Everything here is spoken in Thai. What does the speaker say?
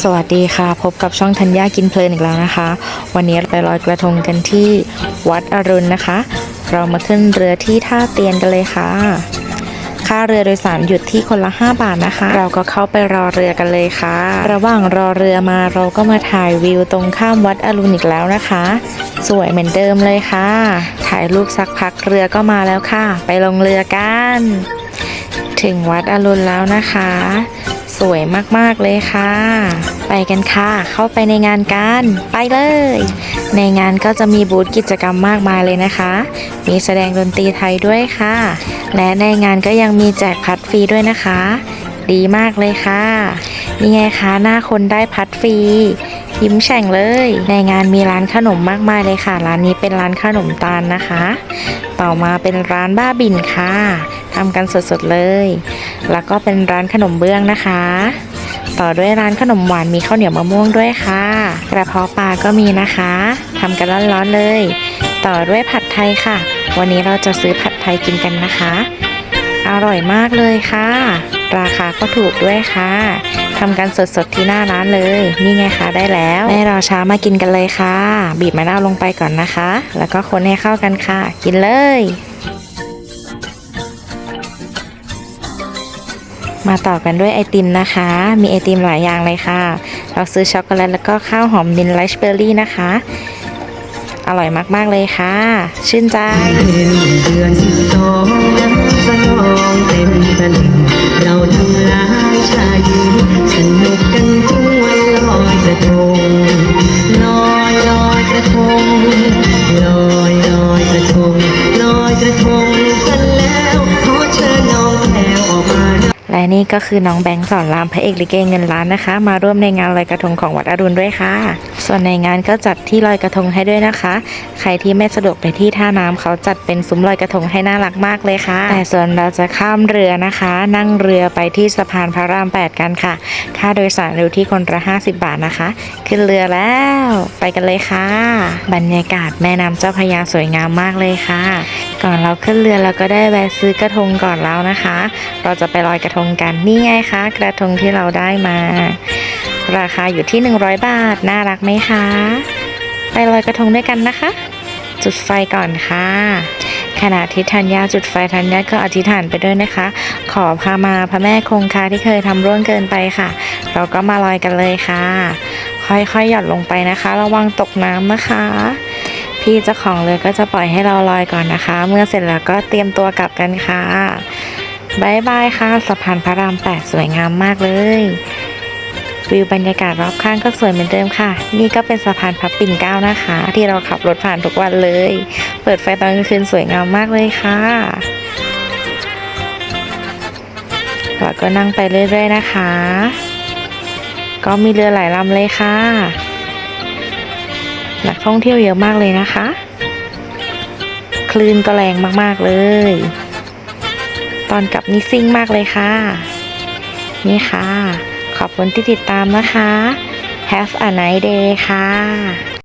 สวัสดีค่ะ พบกับช่องธัญญากินเพลินอีกแล้วนะคะ วันนี้ไปลอยกระทงกันที่วัดอรุณนะคะ เรามาขึ้นเรือที่ท่าเตียนกันเลยค่ะ ค่าเรือโดยสารหยุดที่คนละ 5 บาทนะคะ เราก็เข้าไปรอเรือกันเลยค่ะ ระหว่างรอเรือมาเราก็มาถ่ายวิวตรงข้ามวัดอรุณอีกแล้วนะคะ สวยเหมือนเดิมเลยค่ะ ถ่ายรูปสักพักเรือก็มาแล้วค่ะ ไปลงเรือกัน ถึงวัดอรุณแล้วนะคะ สวยมากๆเลยค่ะ ไปกันค่ะ เข้าไปในงานกัน ไปเลย ในงานก็จะมีบูธกิจกรรมมากมายเลยนะคะ มีแสดงดนตรีไทยด้วยค่ะ และในงานก็ยังมีแจกพัดฟรีด้วยนะคะ ดีมากเลยค่ะนี่ไงคะหน้าคนได้พัดฟรียิ้มแฉ่งเลย ในงานมีร้านขนมมากมายเลยค่ะ ร้านนี้เป็นร้านขนมตาลนะคะ ต่อมาเป็นร้านบ้าบินค่ะทำกันสดๆเลย แล้วก็เป็นร้านขนมเบื้องนะคะ ต่อด้วยร้านขนมหวานมีข้าวเหนียวมะม่วงด้วยค่ะ กระเพาะปลาก็มีนะคะทำกันร้อนๆเลย ต่อด้วยผัดไทยค่ะ วันนี้เราจะซื้อผัดไทยกินกันนะคะ อร่อยมากเลยค่ะ ราคาก็ถูกด้วยค่ะทำกันสดๆที่หน้าร้านเลย นี่ไงคะได้แล้วไม่รอช้ามากินกันเลยค่ะ บีบมะนาวลงไปก่อนนะคะ แล้วก็คนให้เข้ากันค่ะ กินเลย มาต่อกันด้วยไอติมนะคะ มีไอติมหลายอย่างเลยค่ะ เราซื้อช็อกโกแลตแล้วก็ข้าวหอมมินไรซ์เบอร์รี่นะคะ อร่อยมาก ๆ เลยค่ะ ชื่นใจเดือนสิบสองน้ำก็นองเต็มตลิ่งเราทั้งหลายชายหญิงสนุกกันถึงวันลอยกระทงลอยลอยกระทงลอยลอยกระทง นี่ก็คือน้องแบงค์สอนรามพระเอกลิเกเงินล้านนะคะ มาร่วมในงานลอยกระทงของวัดอรุณด้วยค่ะ ส่วนในงานก็จัดที่ลอยกระทงให้ด้วยนะคะ ใครที่ไม่สะดวกไปที่ท่าน้ำเขาจัดเป็นซุ้มลอยกระทงให้น่ารักมากเลยค่ะ แต่ส่วนเราจะข้ามเรือนะคะ นั่งเรือไปที่สะพานพระราม 8 กันค่ะ ค่าโดยสารอยู่ที่คนละ50 บาทนะคะ ขึ้นเรือแล้วไปกันเลยค่ะ บรรยากาศแม่น้ำเจ้าพระยาสวยงามมากเลยค่ะ ก่อนเราขึ้นเรือเราก็ได้แวะซื้อกระทงก่อนแล้วนะคะ เราจะไปลอยกระทงกันนี่ไงคะกระทงที่เราได้มา ราคาอยู่ที่ 100 บาท น่ารักไหมคะ ไปลอยกระทงด้วยกันนะคะ จุดไฟก่อนค่ะขณะที่ธัญญาจุดไฟธัญญาก็อธิษฐานไปด้วยนะคะ ขอพามาพระแม่คงคาที่เคยทำร่วงเกินไปค่ะ เราก็มาลอยกันเลยค่ะ ค่อยๆหย่อนลงไปนะคะ ระวังตกน้ำนะคะ พี่เจ้าของเรือก็จะปล่อยให้เราลอยก่อนนะคะ เมื่อเสร็จแล้วก็เตรียมตัวกลับกันค่ะบายบายค่ะสะพานพระรามแปดสวยงามมากเลย วิวบรรยากาศรอบข้างก็สวยเหมือนเดิมค่ะ นี่ก็เป็นสะพานพระปิ่นเก้านะคะ ที่เราขับรถผ่านทุกวันเลย เปิดไฟตอนกลางคืนสวยงามมากเลยค่ะเราก็นั่งไปเรื่อยๆนะคะ ก็มีเรือหลายลำเลยค่ะ นักท่องเที่ยวเยอะมากเลยนะคะ คลื่นก็แรงมากๆเลย ตอนกลับนี่ซิ่งมากเลยค่ะ นี่ค่ะ ขอบคุณที่ติดตามนะคะ Have a nice day ค่ะ